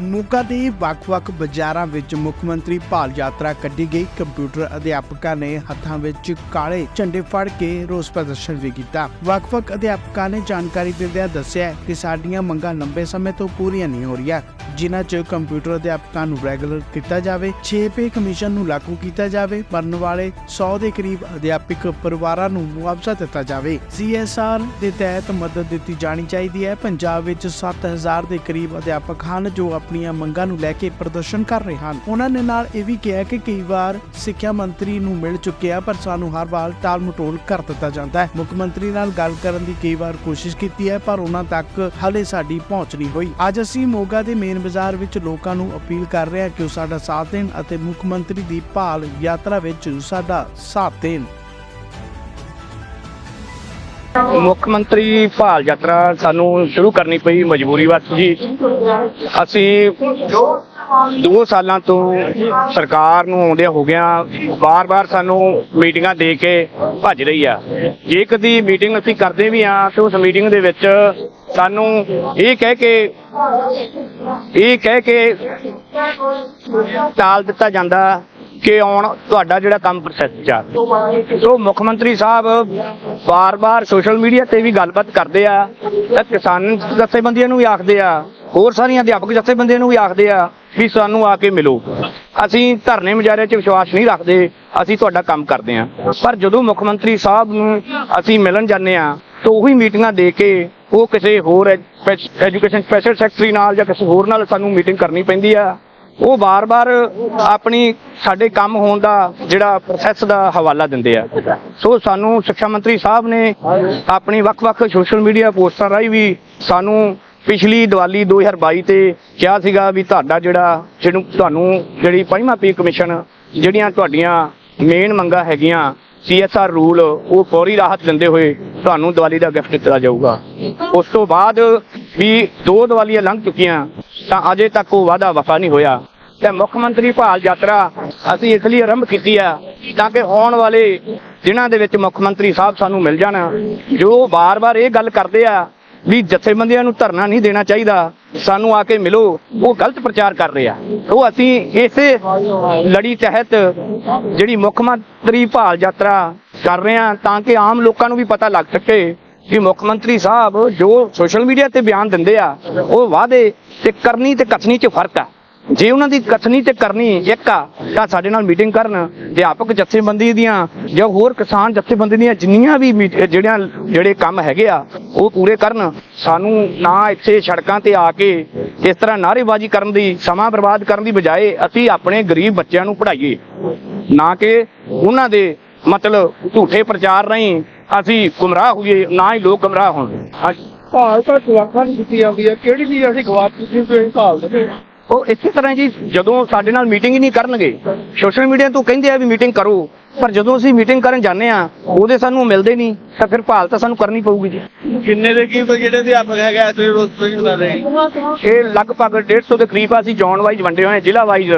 ਮੋਗਾ ਦੇ ਵੱਖ-ਵੱਖ ਬਾਜ਼ਾਰਾਂ ਵਿੱਚ ਮੁੱਖ ਮੰਤਰੀ ਭਾਲ ਯਾਤਰਾ ਕੱਢੀ ਗਈ। ਕੰਪਿਊਟਰ ਅਧਿਆਪਕਾਂ ਨੇ ਹੱਥਾਂ ਵਿੱਚ ਕਾਲੇ ਝੰਡੇ ਫੜ ਕੇ ਰੋਸ ਪ੍ਰਦਰਸ਼ਨ ਵੀ ਕੀਤਾ। ਵੱਖ-ਵੱਖ ਅਧਿਆਪਕਾਂ ਨੇ ਜਾਣਕਾਰੀ ਦਿੰਦਿਆਂ ਦੱਸਿਆ ਕਿ ਸਾਡੀਆਂ ਮੰਗਾਂ ਲੰਬੇ ਸਮੇਂ ਤੋਂ ਪੂਰੀਆਂ ਨਹੀਂ ਹੋ ਰਹੀਆਂ। ਜਿਨ੍ਹਾਂ 'ਚ ਕੰਪਿਊਟਰ ਅਧਿਆਪਕਾਂ ਨੂੰ ਰੈਗੂਲਰ ਕੀਤਾ ਜਾਵੇ 6 ਪੇ ਕਮਿਸ਼ਨ ਨੂੰ ਲਾਗੂ ਕੀਤਾ ਜਾਵੇ ਮਰਨ ਵਾਲੇ 100 ਦੇ ਕਰੀਬ ਅਧਿਆਪਕ ਪਰਿਵਾਰਾਂ ਨੂੰ ਮੁਆਵਜ਼ਾ ਦਿੱਤਾ ਜਾਵੇ। ਸੀਐਸਆਰ ਦੇ ਤਹਿਤ ਮਦਦ ਦਿੱਤੀ ਜਾਣੀ ਚਾਹੀਦੀ ਹੈ। ਪੰਜਾਬ ਵਿੱਚ 7000 ਦੇ ਕਰੀਬ ਅਧਿਆਪਕ ਹਨ ਜੋ ਆਪਣੀਆਂ ਮੰਗਾਂ ਨੂੰ ਲੈ ਕੇ ਪ੍ਰਦਰਸ਼ਨ ਕਰ ਰਹੇ ਹਨ। ਉਹਨਾਂ ਨੇ ਨਾਲ ਇਹ ਵੀ ਕਿਹਾ ਕਿ ਕਈ ਵਾਰ ਸਿੱਖਿਆ ਮੰਤਰੀ ਨੂੰ ਮਿਲ ਚੁੱਕਿਆ ਪਰ ਸਾਨੂੰ ਹਰ ਵਾਰ ਟਾਲ ਮਟੋਲ ਕਰ ਦਿੱਤਾ ਜਾਂਦਾ ਹੈ। ਮੁੱਖ ਮੰਤਰੀ ਨਾਲ ਗੱਲ ਕਰਨ ਦੀ ਕਈ ਵਾਰ ਕੋਸ਼ਿਸ਼ ਕੀਤੀ ਹੈ, ਪਰ ਉਹਨਾਂ ਤੱਕ ਹਾਲੇ ਸਾਡੀ ਪਹੁੰਚ ਨਹੀਂ ਹੋਈ। ਅੱਜ ਅਸੀਂ ਮੋਗਾ ਦੇ ਮੇਨ ਬਾਜ਼ਾਰ ਵਿੱਚ ਲੋਕਾਂ ਨੂੰ ਅਪੀਲ ਕਰ ਰਿਹਾ ਕਿ ਉਹ ਸਾਡਾ ਸਾਥ ਦੇਣ ਅਤੇ ਮੁੱਖ ਮੰਤਰੀ ਦੀ ਭਾਲ ਯਾਤਰਾ ਵਿੱਚ ਸਾਡਾ ਸਾਥ ਦੇਣ। ਮੁੱਖ ਮੰਤਰੀ ਭਾਲ ਯਾਤਰਾ ਸਾਨੂੰ ਸ਼ੁਰੂ ਕਰਨੀ ਪਈ ਮਜਬੂਰੀ ਵਸ ਜੀ। ਅਸੀਂ ਦੋ ਸਾਲਾਂ ਤੋਂ ਸਰਕਾਰ ਨੂੰ ਆਉਂਦਿਆਂ ਹੋ ਗਿਆ ਬਾਰ-ਬਾਰ ਸਾਨੂੰ ਮੀਟਿੰਗਾਂ ਦੇ ਕੇ ਭੱਜ ਰਹੀ ਆ। ਜੇ ਕਦੀ ਮੀਟਿੰਗ ਅਸੀਂ ਕਰਦੇ ਵੀ ਆ ਤੇ ਉਸ ਮੀਟਿੰਗ ਦੇ ਵਿੱਚ ਸਾਨੂੰ ਇਹ ਕਹਿ ਕੇ, ਇਹ ਕਹਿ ਕੇ ਟਾਲ ਦਿੱਤਾ ਜਾਂਦਾ ਕਿ ਆਉਣ ਤੁਹਾਡਾ ਜਿਹੜਾ ਕੰਮ ਪ੍ਰੋਸੈਸ ਚ ਆ। ਸੋ ਮੁੱਖ ਮੰਤਰੀ ਸਾਹਿਬ ਵਾਰ ਵਾਰ ਸੋਸ਼ਲ ਮੀਡੀਆ ਤੇ ਵੀ ਗੱਲਬਾਤ ਕਰਦੇ ਆ ਤੇ ਕਿਸਾਨ ਜਥੇਬੰਦੀਆਂ ਨੂੰ ਵੀ ਆਖਦੇ ਆ, ਹੋਰ ਸਾਰੀਆਂ ਅਧਿਆਪਕ ਜਥੇਬੰਦੀਆਂ ਨੂੰ ਵੀ ਆਖਦੇ ਆ ਵੀ ਸਾਨੂੰ ਆ ਕੇ ਮਿਲੋ। ਅਸੀਂ ਧਰਨੇ ਮੁਜ਼ਾਹਰੇ 'ਚ ਵਿਸ਼ਵਾਸ ਨਹੀਂ ਰੱਖਦੇ, ਅਸੀਂ ਤੁਹਾਡਾ ਕੰਮ ਕਰਦੇ ਆ। ਪਰ ਜਦੋਂ ਮੁੱਖ ਮੰਤਰੀ ਸਾਹਿਬ ਨੂੰ ਅਸੀਂ ਮਿਲਣ ਜਾਂਦੇ ਆ ਤਾਂ ਉਹੀ ਮੀਟਿੰਗਾਂ ਦੇ ਕੇ ਉਹ ਕਿਸੇ ਹੋਰ ਐਜੂਕੇਸ਼ਨ ਸਪੈਸ਼ਲ ਸੈਕਟਰੀ ਨਾਲ ਜਾਂ ਕਿਸੇ ਹੋਰ ਨਾਲ ਸਾਨੂੰ ਮੀਟਿੰਗ ਕਰਨੀ ਪੈਂਦੀ ਆ। ਉਹ ਬਾਰ-ਬਾਰ ਆਪਣੀ ਸਾਡੇ ਕੰਮ ਹੋਣ ਦਾ ਜਿਹੜਾ ਪ੍ਰੋਸੈਸ ਦਾ ਹਵਾਲਾ ਦਿੰਦੇ ਆ। ਸੋ ਸਾਨੂੰ ਸਿੱਖਿਆ ਮੰਤਰੀ ਸਾਹਿਬ ਨੇ ਆਪਣੀ ਵੱਖ-ਵੱਖ ਸੋਸ਼ਲ ਮੀਡੀਆ ਪੋਸਟਾਂ ਰਾਹੀਂ ਵੀ ਸਾਨੂੰ ਪਿਛਲੀ ਦੀਵਾਲੀ 2022 ਤੇ ਕਿਹਾ ਸੀਗਾ ਵੀ ਤੁਹਾਡਾ ਜਿਹੜਾ ਜਿਹਨੂੰ ਤੁਹਾਨੂੰ ਜਿਹੜੀ ਪੰਜਵਾਂ ਪੀ ਕਮਿਸ਼ਨ ਜਿਹੜੀਆਂ ਤੁਹਾਡੀਆਂ ਮੇਨ ਮੰਗਾਂ ਹੈਗੀਆਂ ਸੀਐਸਆਰ ਰੂਲ ਉਹ ਫੌਰੀ ਰਾਹਤ ਦਿੰਦੇ ਹੋਏ ਤੁਹਾਨੂੰ ਦੀਵਾਲੀ ਦਾ ਗਿਫਟ ਦਿੱਤਾ ਜਾਊਗਾ। ਉਸ ਤੋਂ ਬਾਅਦ ਵੀ ਦੋ ਦੀਵਾਲੀਆਂ ਲੰਘ ਚੁੱਕੀਆਂ, ਤਾਂ ਅਜੇ ਤੱਕ ਉਹ ਵਾਅਦਾ ਵਫਾ ਨਹੀਂ ਹੋਇਆ। ਤੇ ਮੁੱਖ ਮੰਤਰੀ ਭਾਲ ਯਾਤਰਾ ਅਸੀਂ ਇਸ ਲਈ ਆਰੰਭ ਕੀਤੀ ਆ, ਤਾਂ ਕਿ ਆਉਣ ਵਾਲੇ ਦਿਨਾਂ ਦੇ ਵਿੱਚ ਮੁੱਖ ਮੰਤਰੀ ਸਾਹਿਬ ਸਾਨੂੰ ਮਿਲ ਜਾਣ। ਜੋ ਬਾਰ-ਬਾਰ ਇਹ ਗੱਲ ਕਰਦੇ ਆ ਵੀ ਜਥੇਬੰਦੀਆਂ ਨੂੰ ਧਰਨਾ ਨਹੀਂ ਦੇਣਾ ਚਾਹੀਦਾ ਸਾਨੂੰ ਆ ਕੇ ਮਿਲੋ, ਉਹ ਗਲਤ ਪ੍ਰਚਾਰ ਕਰ ਰਿਹਾ ਉਹ ਅਸੀਂ ਇਸੇ ਲੜੀ ਤਹਿਤ ਜਿਹੜੀ ਮੁੱਖ ਮੰਤਰੀ ਭਾਲ ਯਾਤਰਾ ਕਰ ਰਹੇ ਹਾਂ, ਤਾਂ ਕਿ ਆਮ ਲੋਕਾਂ ਨੂੰ ਵੀ ਪਤਾ ਲੱਗ ਸਕੇ ਕਿ ਮੁੱਖ ਮੰਤਰੀ ਸਾਹਿਬ ਜੋ ਸੋਸ਼ਲ ਮੀਡੀਆ ਤੇ ਬਿਆਨ ਦਿੰਦੇ ਆ, ਉਹ ਵਾਅਦੇ ਤੇ ਕਰਨੀ ਤੇ ਕਥਨੀ 'ਚ ਫ਼ਰਕ ਆ। ਜੇ ਉਹਨਾਂ ਦੀ ਕਥਨੀ ਤੇ ਕਰਨੀ ਇੱਕ ਆ ਤਾਂ ਸਾਡੇ ਨਾਲ ਮੀਟਿੰਗ ਕਰਨ ਅਧਿਆਪਕ ਜਥੇਬੰਦੀ ਦੀਆਂ, ਜਾਂ ਹੋਰ ਕਿਸਾਨ ਜਥੇਬੰਦੀ ਦੀਆਂ ਜਿੰਨੀਆਂ ਵੀ ਜਿਹੜੀਆਂ, ਜਿਹੜੇ ਕੰਮ ਹੈਗੇ ਆ, ਉਹ ਪੂਰੇ ਕਰਨ, ਸਾਨੂੰ ਨਾ ਇੱਥੇ ਸੜਕਾਂ ਤੇ ਆ ਕੇ ਇਸ ਤਰ੍ਹਾਂ ਨਾਅਰੇਬਾਜ਼ੀ ਕਰਨ ਦੀ, ਸਮਾਂ ਬਰਬਾਦ ਕਰਨ ਦੀ ਬਜਾਏ ਅਸੀਂ ਆਪਣੇ ਗਰੀਬ ਬੱਚਿਆਂ ਨੂੰ ਪੜ੍ਹਾਈਏ। ਨਾ ਕਿ ਉਹਨਾਂ ਦੇ ਮਤਲਬ ਝੂਠੇ ਪ੍ਰਚਾਰ ਰਾਹੀਂ ਅਸੀਂ ਗੁੰਮਰਾਹ ਹੋਈਏ, ਨਾ ਹੀ ਲੋਕ ਗੁੰਮਰਾਹ ਹੋਣ। ਅੱਜ ਭਾਲ ਤਾਂ ਦਿੱਤੀ ਜਾਂਦੀ ਹੈ। ਕਿਹੜੀ ਚੀਜ਼ ਅਸੀਂ ਗਵਾ ਦਿੱਤੀ ਤੇ ਅਸੀਂ ਭਾਲ ਉਹ ਇਸੇ ਤਰ੍ਹਾਂ ਜੀ ਜਦੋਂ ਸਾਡੇ ਨਾਲ ਮੀਟਿੰਗ ਹੀ ਨਹੀਂ ਕਰਨਗੇ ਸੋਸ਼ਲ ਮੀਡੀਆ ਤੋਂ ਕਹਿੰਦੇ ਆ ਵੀ ਮੀਟਿੰਗ ਕਰੋ ਪਰ ਜਦੋਂ ਅਸੀਂ ਮੀਟਿੰਗ ਕਰਨ ਜਾਂਦੇ ਆ ਉਹਦੇ ਸਾਨੂੰ ਮਿਲਦੇ ਨਹੀਂ ਤਾਂ ਫਿਰ ਭਾਲ ਤਾਂ ਸਾਨੂੰ ਕਰਨੀ ਪਊਗੀ ਜੀ। ਕਿੰਨੇ ਦੇ ਕੀ ਜਿਹੜੇ ਅਧਿਆਪਕ ਹੈਗੇ ਤੁਸੀਂ ਉਸ ਤੋਂ ਹੀ ਇਹ ਲਗਭਗ 150 ਦੇ ਕਰੀਬ ਆ ਅਸੀਂ ਜ਼ੋਨ ਵਾਈਜ਼ ਵੰਡੇ ਹੋਏ ਆ ਜ਼ਿਲ੍ਹਾ ਵਾਈਜ਼।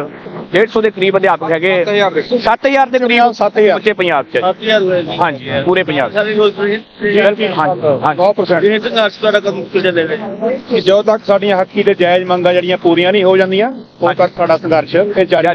150 ਦੇ ਕਰੀਬ ਅਧਿਆਪਕ ਹੈਗੇ 7000 ਦੇ 7000 ਦੇ ਕਰੀਬ 7000 ਬੱਚੇ ਪੰਜਾਬ 'ਚ 7000 ਹੋਏ ਨੇ। ਹਾਂਜੀ ਪੂਰੇ ਪੰਜਾਬ 'ਚ ਸਾਡੀ ਰੋਜ਼ ਤੁਸੀਂ ਬਿਲਕੁਲ, ਹਾਂਜੀ, ਹਾਂਜੀ। 9% ਇਹ ਸੰਘਰਸ਼ ਤੁਹਾਡਾ ਕਦੋਂ ਚੱਲੇ ਨੇ ਕਿ ਜਦੋਂ ਤੱਕ ਸਾਡੀਆਂ ਹੱਕੀ ਤੇ ਜਾਇਜ਼ ਮੰਗਾਂ ਜਿਹੜੀਆਂ ਪੂਰੀਆਂ ਨਹੀਂ ਹੋ ਜਾਂਦੀਆਂ ਉਦੋਂ ਤੱਕ ਸਾਡਾ ਸੰਘਰਸ਼ ਇਹ ਜਾਰੀ